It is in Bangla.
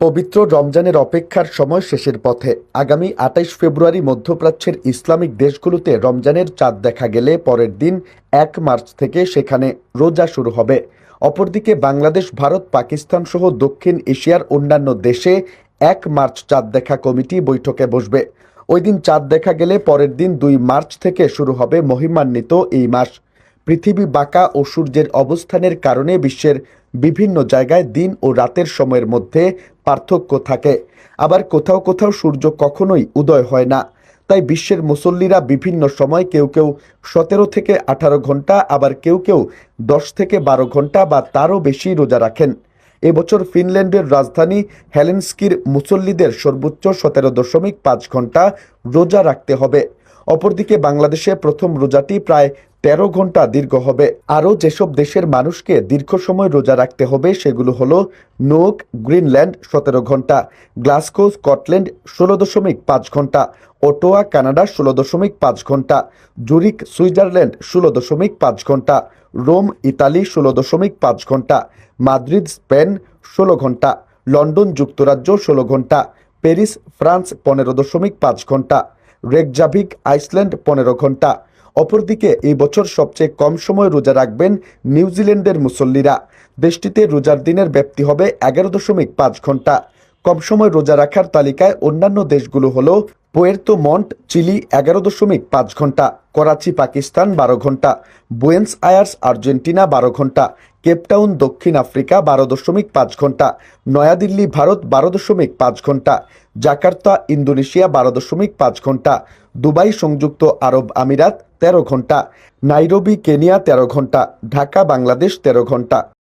পবিত্র রমজানের অপেক্ষার সময় শেষের পথে। আগামী আটাইশ ফেব্রুয়ারি মধ্যপ্রাচ্যের ইসলামিক দেশগুলোতে রমজানের চাঁদ দেখা গেলে পরের দিন এক মার্চ থেকে সেখানে রোজা শুরু হবে। অপরদিকে বাংলাদেশ, ভারত, পাকিস্তান সহ দক্ষিণ এশিয়ার অন্যান্য দেশে এক মার্চ চাঁদ দেখা কমিটি বৈঠকে বসবে। ওই দিন চাঁদ দেখা গেলে পরের দিন দুই মার্চ থেকে শুরু হবে মহিমান্বিত এই মাস। পৃথিবী বাঁকা ও সূর্যের অবস্থানের কারণে বিশ্বের বিভিন্ন জায়গায় দিন ও রাতের সময়ের মধ্যে পার্থক্য থাকে। আবার কোথাও কোথাও সূর্য কখনোই উদয় হয় না। তাই বিশ্বের মুসল্লিরা বিভিন্ন সময় কেউ কেউ সতেরো থেকে আঠারো ঘণ্টা আবার কেউ কেউ দশ থেকে বারো ঘণ্টা বা তারও বেশি রোজা রাখেন। এবছর ফিনল্যান্ডের রাজধানী হেলেনস্কির মুসল্লিদের সর্বোচ্চ সতেরো দশমিক পাঁচ ঘণ্টা রোজা রাখতে হবে। অপরদিকে বাংলাদেশে প্রথম রোজাটি প্রায় তেরো ঘণ্টা দীর্ঘ হবে। আরও যেসব দেশের মানুষকে দীর্ঘ সময় রোজা রাখতে হবে, সেগুলো হলো নোক, গ্রিনল্যান্ড, সতেরো ঘণ্টা গ্লাসকো স্কটল্যান্ড, ষোলো দশমিক পাঁচ ঘণ্টা, ওটোয়া, কানাডা, ষোলো দশমিক পাঁচ ঘণ্টা জুরিক সুইজারল্যান্ড, ষোলো দশমিক পাঁচ ঘণ্টা, রোম, ইতালি, ষোলো দশমিক পাঁচ ঘণ্টা, মাদ্রিদ, স্পেন, ষোলো ঘণ্টা, লন্ডন, যুক্তরাজ্য, ষোলো ঘণ্টা, প্যারিস, ফ্রান্স, পনেরো দশমিক পাঁচ ঘণ্টা, রেকজাভিক, আইসল্যান্ড, পনেরো ঘণ্টা অপরদিকে এই বছর সবচেয়ে কম সময় রোজা রাখবেন নিউজিল্যান্ডের মুসল্লিরা। দেশটিতে রোজার দিনের ব্যাপ্তি হবে এগারো দশমিক পাঁচ ঘণ্টা। কম সময় রোজা রাখার তালিকায় অন্যান্য দেশগুলো হল পোয়ের্তো মন্ট, চিলি এগারো দশমিক পাঁচ ঘণ্টা, করাচি, পাকিস্তান বারো ঘণ্টা, বুয়েন্স আয়ার্স, আর্জেন্টিনা বারো ঘণ্টা কেপটাউন দক্ষিণ আফ্রিকা বারো দশমিক পাঁচ ঘণ্টা, নয়াদিল্লি, ভারত বারো দশমিক পাঁচ ঘণ্টা, জাকার্তা, ইন্দোনেশিয়া বারো দশমিক পাঁচ ঘণ্টা, দুবাই সংযুক্ত আরব আমিরাত তেরো ঘণ্টা, নাইরোবি, কেনিয়া তেরো ঘণ্টা, ঢাকা, বাংলাদেশ তেরো ঘণ্টা।